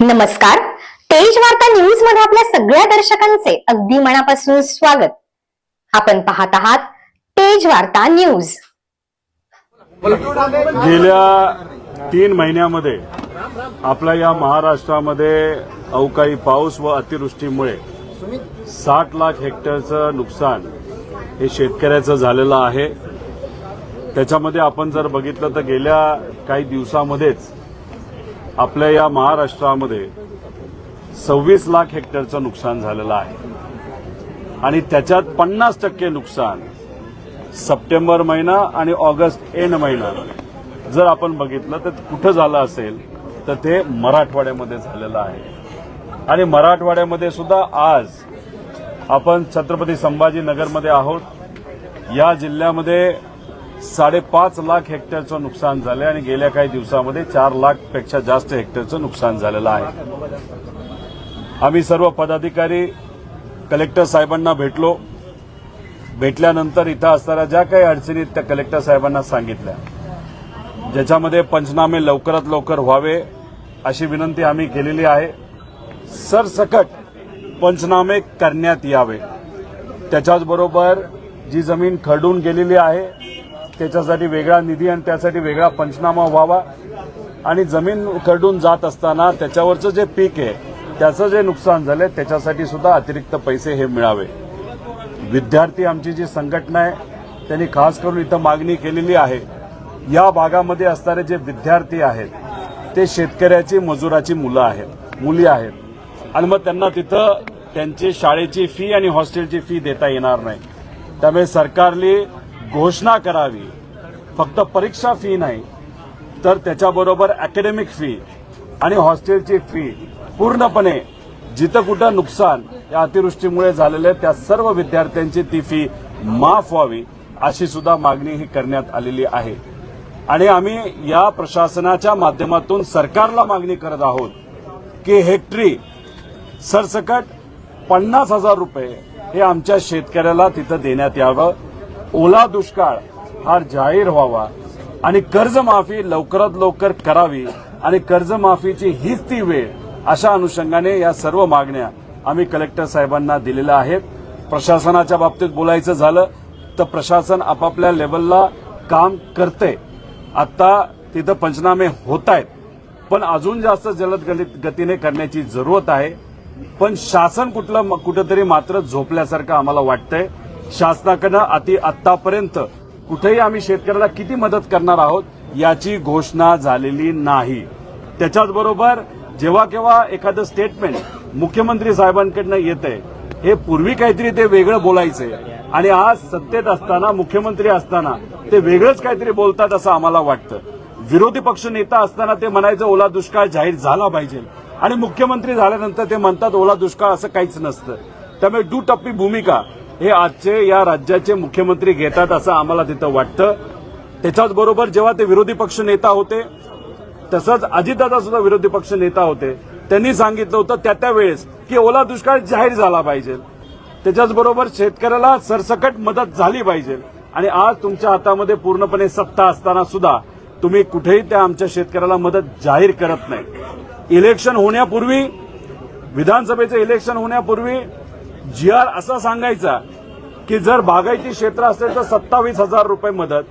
नमस्कार. तेज वार्ता न्यूजमध्ये आपल्या सगळ्या दर्शकांचे अगदी मनापासून स्वागत. आपण पाहत आहात तेज वार्ता न्यूज गेल्या तीन महिन्यामध्ये आपल्या या महाराष्ट्रामध्ये अवकाळी पाऊस व अतिवृष्टीमुळे साठ लाख हेक्टरचं नुकसान हे शेतकऱ्याचं झालेलं आहे. त्याच्यामध्ये आपण जर बघितलं तर गेल्या काही दिवसामध्येच आपल्या या महाराष्ट्रामध्ये सव्वीस लाख हेक्टरचं नुकसान झालेलं आहे. आणि त्याच्यात पन्नास टक्के नुकसान सप्टेंबर महिना आणि ऑगस्ट एंड महिना. जर आपण बघितलं तर कुठं झालं असेल तर ते मराठवाड्यामध्ये झालेलं आहे. आणि मराठवाड्यामध्ये सुद्धा आज आपण छत्रपती संभाजीनगरमध्ये आहोत. या जिल्ह्यामध्ये साडेपाच लाख हेक्टरचं नुकसान झालं आणि गेल्या काही दिवसामध्ये चार लाखपेक्षा जास्त हेक्टरचं नुकसान झालेलं आहे. आम्ही सर्व पदाधिकारी कलेक्टर साहेबांना भेटलो. भेटल्यानंतर इथं असणाऱ्या ज्या काही अडचणी त्या कलेक्टर साहेबांना सांगितल्या. ज्याच्यामध्ये पंचनामे लवकरात लवकर व्हावे अशी विनंती आम्ही केलेली आहे. सरसकट पंचनामे करण्यात यावे. त्याच्याचबरोबर जी जमीन खरडून गेलेली आहे त्याच्यासाठी वेगळा निधी आणि त्यासाठी वेगळा पंचनामा व्हावा. आणि जमीन खरडून जात असताना त्याच्यावरचं जे पीक आहे त्याचं जे नुकसान झालंय त्याच्यासाठी सुद्धा अतिरिक्त पैसे हे मिळावे. विद्यार्थी आमची जी संघटना आहे त्यांनी खास करून इथं मागणी केलेली आहे. या भागामध्ये असणारे जे विद्यार्थी आहेत ते शेतकऱ्याची मजुराची मुलं आहेत मुली आहेत. आणि मग त्यांना तिथं त्यांची शाळेची फी आणि हॉस्टेलची फी देता येणार नाही. त्यामुळे सरकारने घोषणा करावी. फक्त परीक्षा फी नाही तर त्याच्याबरोबर अकॅडमिक फी आणि हॉस्टेलची फी पूर्णपणे जिथं कुठं नुकसान या अतिवृष्टीमुळे झालेलं आहे त्या सर्व विद्यार्थ्यांची ती फी माफ व्हावी अशी सुद्धा मागणी ही करण्यात आलेली आहे. आणि आम्ही या प्रशासनाच्या माध्यमातून सरकारला मागणी करत आहोत की हेक्टरी सरसकट पन्नास हजार रुपये हे आमच्या शेतकऱ्याला तिथं देण्यात यावं. ओला दुष्काळ हा जाहीर व्हावा आणि कर्जमाफी लवकरात लवकर करावी आणि कर्जमाफीची हीच ती वेळ अशा अनुषंगाने या सर्व मागण्या आम्ही कलेक्टर साहेबांना दिलेल्या आहेत. प्रशासनाच्या बाबतीत बोलायचं झालं तर प्रशासन आपापल्या लेवलला काम करते आता तिथं पंचनामे होत आहेत पण अजून जास्त जलद गतीने करण्याची जरूरत आहे. पण शासन कुठलं कुठंतरी मात्र झोपल्यासारखं आम्हाला वाटतंय. शासनाकडनं अति आतापर्यंत कुठेही आम्ही शेतकऱ्याला किती मदत करणार आहोत याची घोषणा झालेली नाही. त्याच्याचबरोबर जेव्हा केव्हा एखादं स्टेटमेंट मुख्यमंत्री साहेबांकडनं येतंय हे पूर्वी काहीतरी ते वेगळं बोलायचंय आणि आज सत्तेत असताना मुख्यमंत्री असताना ते वेगळंच काहीतरी बोलतात असं आम्हाला वाटतं. विरोधी पक्ष नेता असताना ते म्हणायचं ओला दुष्काळ जाहीर झाला पाहिजे. आणि मुख्यमंत्री झाल्यानंतर ते म्हणतात ओला दुष्काळ असं काहीच नसतं. त्यामुळे दुटप्पी भूमिका हे आजचे या राज्याचे मुख्यमंत्री घेतात असं आम्हाला तिथं वाटतं. त्याच्याच बरोबर जेव्हा ते विरोधी पक्ष नेता होते तसंच अजितदादा सुद्धा विरोधी पक्ष नेता होते. त्यांनी सांगितलं होतं त्या त्या वेळेस की ओला दुष्काळ जाहीर झाला पाहिजे. त्याच्याच बरोबर शेतकऱ्याला सरसकट मदत झाली पाहिजे. आणि आज तुमच्या हातामध्ये पूर्णपणे सत्ता असताना सुद्धा तुम्ही कुठेही त्या आमच्या शेतकऱ्याला मदत जाहीर करत नाही. इलेक्शन होण्यापूर्वी विधानसभेचं इलेक्शन होण्यापूर्वी जी आर असा सांगायचा की जर बागायती क्षेत्र असेल तर सत्तावीस हजार रुपये मदत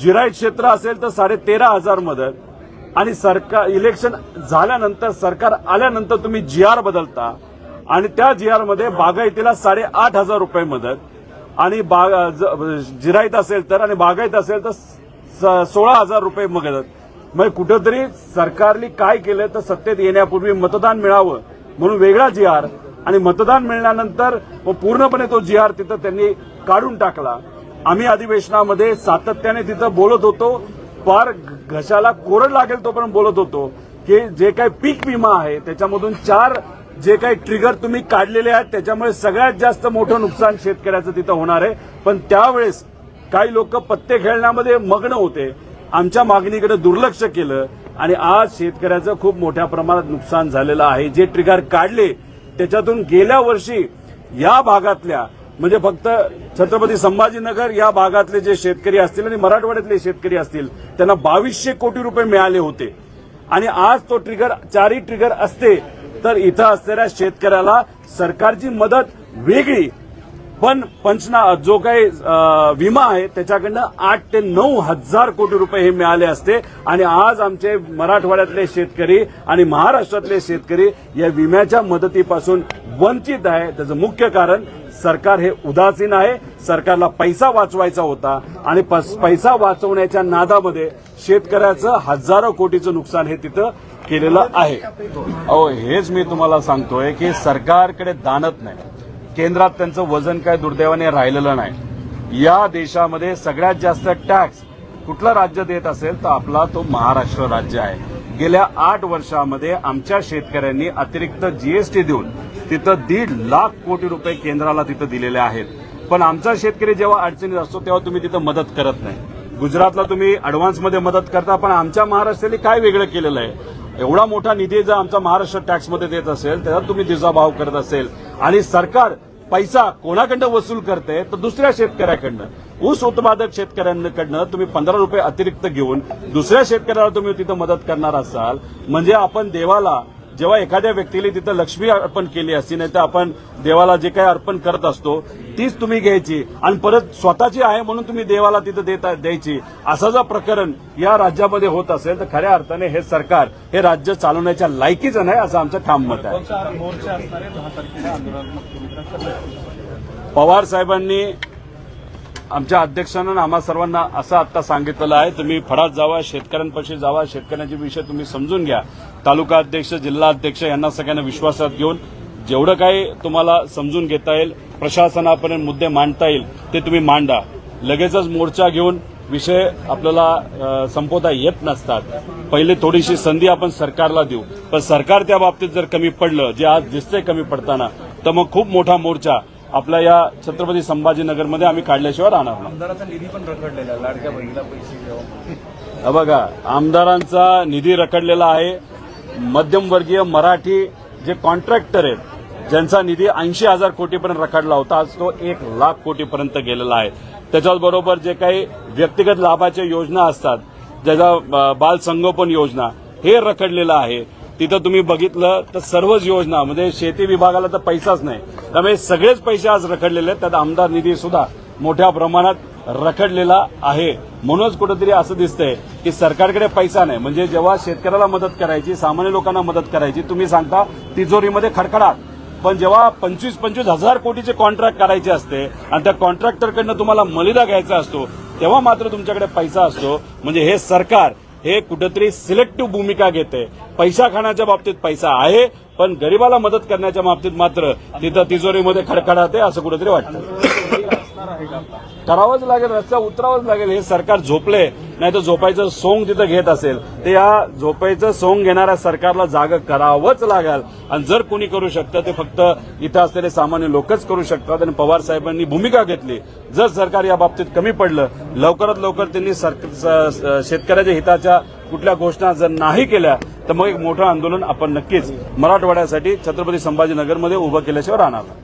जिरायत क्षेत्र असेल तर साडे तेरा हजार मदत आणि सरकार इलेक्शन झाल्यानंतर सरकार आल्यानंतर तुम्ही जी आर बदलता आणि त्या जी आरमध्ये बागायतीला साडेआठ हजार रुपये मदत आणि बाग ज- जिरायत असेल तर आणि बागायत असेल तर स- सोळा हजार रुपये मदत. मग कुठंतरी सरकारने काय केलं तर सत्तेत येण्यापूर्वी मतदान मिळावं म्हणून वेगळा जी आर आणि मतदान मिळाल्यानंतर व पूर्णपणे तो जी आर तिथं त्यांनी काढून टाकला. आम्ही अधिवेशनामध्ये सातत्याने तिथं बोलत होतो. फार घशाला कोरड लागेल तोपर्यंत बोलत होतो की जे काही पीक विमा आहे त्याच्यामधून चार जे काही ट्रिगर तुम्ही काढलेले आहेत त्याच्यामुळे सगळ्यात जास्त मोठं नुकसान शेतकऱ्याचं तिथं होणार आहे. पण त्यावेळेस काही लोक पत्ते खेळण्यामध्ये मग्न होते. आमच्या मागणीकडे दुर्लक्ष केलं आणि आज शेतकऱ्याचं खूप मोठ्या प्रमाणात नुकसान झालेलं आहे. जे ट्रिगर काढले त्याच्यातून गेल्या वर्षी या भागातल्या म्हणजे फक्त छत्रपती संभाजीनगर या भागातले जे शेतकरी असतील आणि मराठवाड्यातले शेतकरी असतील त्यांना बावीसशे कोटी रुपये मिळाले होते. आणि आज तो ट्रिगर चारही ट्रिगर असते तर इथं असलेल्या शेतकऱ्याला सरकारची मदत वेगळी पण पंचना जो काही विमा आहे त्याच्याकडनं आठ ते नऊ हजार कोटी रुपये हे मिळाले असते. आणि आज आमचे मराठवाड्यातले शेतकरी आणि महाराष्ट्रातले शेतकरी या विम्याच्या मदतीपासून वंचित आहे. त्याचं मुख्य कारण सरकार हे उदासीन आहे. सरकारला पैसा वाचवायचा होता. आणि पैसा वाचवण्याच्या नादामध्ये शेतकऱ्याचं हजारो कोटीचं नुकसान हे तिथं केलेलं आहे. अहो हेच मी तुम्हाला सांगतोय की सरकारकडे दानत नाही. केंद्रात त्यांचं वजन काय दुर्दैवाने राहिलेलं नाही. या देशामध्ये सगळ्यात जास्त टॅक्स कुठलं राज्य देत असेल तर आपला तो महाराष्ट्र राज्य आहे. गेल्या आठ वर्षामध्ये आमच्या शेतकऱ्यांनी अतिरिक्त जीएसटी देऊन तिथं दीड लाख कोटी रुपये केंद्राला तिथं दिलेले आहेत. पण आमचा शेतकरी जेव्हा अडचणीत असतो तेव्हा तुम्ही तिथं मदत करत नाही. गुजरातला तुम्ही अडव्हान्समध्ये मदत करता पण आमच्या महाराष्ट्राने काय वेगळं केलेलं आहे? एवढा मोठा निधी जर आमचा महाराष्ट्र टॅक्समध्ये देत असेल त्याचा तुम्ही दिजाभाव करत असेल. आणि सरकार पैसा कोणाकडनं वसूल करते तर दुसऱ्या शेतकऱ्याकडनं. ऊस उत्पादक शेतकऱ्यांकडनं तुम्ही पंधरा रुपये अतिरिक्त घेऊन दुसऱ्या शेतकऱ्याला तुम्ही तिथं मदत करणार असाल. म्हणजे आपण देवाला जेव्हा एखाद्या व्यक्तीने तिथं लक्ष्मी अर्पण केली असती नाही तर आपण देवाला जे काही अर्पण करत असतो तीच तुम्ही घ्यायची. आणि परत स्वतःची आहे म्हणून तुम्ही देवाला तिथं देता द्यायची. असं जर प्रकरण या राज्यामध्ये होत असेल तर खऱ्या अर्थाने हे सरकार हे राज्य चालवण्याच्या लायकीचं नाही असं आमचं ठाम मत आहे. मोर्चा असणार आमच्या अध्यक्षांना आम्हा सर्वांना असं आता सांगितलेलं आहे तुम्ही फडात जावा शेतकऱ्यांपाशी जावा शेतकऱ्यांचे विषय तुम्ही समजून घ्या. तालुका अध्यक्ष जिल्हा अध्यक्ष यांना सगळ्यांना विश्वासात घेऊन जेवढं काही तुम्हाला समजून घेता येईल प्रशासनापर्यंत मुद्दे मांडता येईल ते तुम्ही मांडा. लगेचच मोर्चा घेऊन विषय आपल्याला संपवता येत नसतात. पहिले थोडीशी संधी आपण सरकारला देऊ. पण सरकार त्या बाबतीत जर कमी पडलं जे आज दिसतंय कमी पडताना तर मग खूप मोठा मोर्चा आपल्या या छत्रपती संभाजीनगरमध्ये आम्ही काढल्याशिवाय राहणार नाही. आमदाराचा निधी पण रखडलेला आहे. लाडक्या बहिणीला पैसे देऊन बघा आमदारांचा निधी रखडलेला आहे. मध्यमवर्गीय मराठी जे कॉन्ट्रॅक्टर आहेत ज्यांचा निधी ऐंशी हजार कोटीपर्यंत रखडला होता आज तो एक लाख कोटीपर्यंत गेलेला आहे. त्याच्याचबरोबर जे काही व्यक्तिगत लाभाच्या योजना असतात ज्याचा अ, बाल संगोपन योजना हे रखडलेलं आहे. तिथं तुम्ही बघितलं तर सर्वच योजना म्हणजे शेती विभागाला तर पैसाच नाही. त्यामुळे सगळेच पैसे आज रखडलेले आहेत. त्यात आमदार निधी सुद्धा मोठ्या प्रमाणात रखडलेला आहे. म्हणूनच कुठेतरी असं दिसतंय की सरकारकडे पैसा नाही. म्हणजे जेव्हा शेतकऱ्याला मदत करायची सामान्य लोकांना मदत करायची तुम्ही सांगता तिजोरीमध्ये खडखडाट पण जेव्हा पंचवीस पंचवीस हजार कोटीचे कॉन्ट्रॅक्ट करायचे असते आणि त्या कॉन्ट्रॅक्टरकडनं तुम्हाला मलिदा घ्यायचा असतो तेव्हा मात्र तुमच्याकडे पैसा असतो. म्हणजे हे सरकार हे कुठेतरी सिलेक्टिव्ह भूमिका घेते. पैसा खाण्याच्या बाबतीत पैसा आहे पण गरिबाला मदत करण्याच्या बाबतीत मात्र तिथं तिजोरीमध्ये खडखडाते असं कुठेतरी वाटतं. करावंच लागेल रस्ता उतरावंच लागेल हे सरकार झोपले नाही तर झोपायचं सोंग तिथं घेत असेल. ते या झोपायचं सोंग घेणाऱ्या सरकारला जाग करावंच लागेल. आणि जर कोणी करू शकतं ते फक्त इथं असलेले सामान्य लोकच करू शकतात. आणि पवार साहेबांनी भूमिका घेतली. जर सरकार या बाबतीत कमी पडलं लवकरात लवकर त्यांनी शेतकऱ्याच्या हिताच्या कुठल्या घोषणा जर नाही केल्या तर मग एक मोठं आंदोलन आपण नक्कीच मराठवाड्यासाठी छत्रपती संभाजीनगरमध्ये उभं केल्याशिवाय राहणार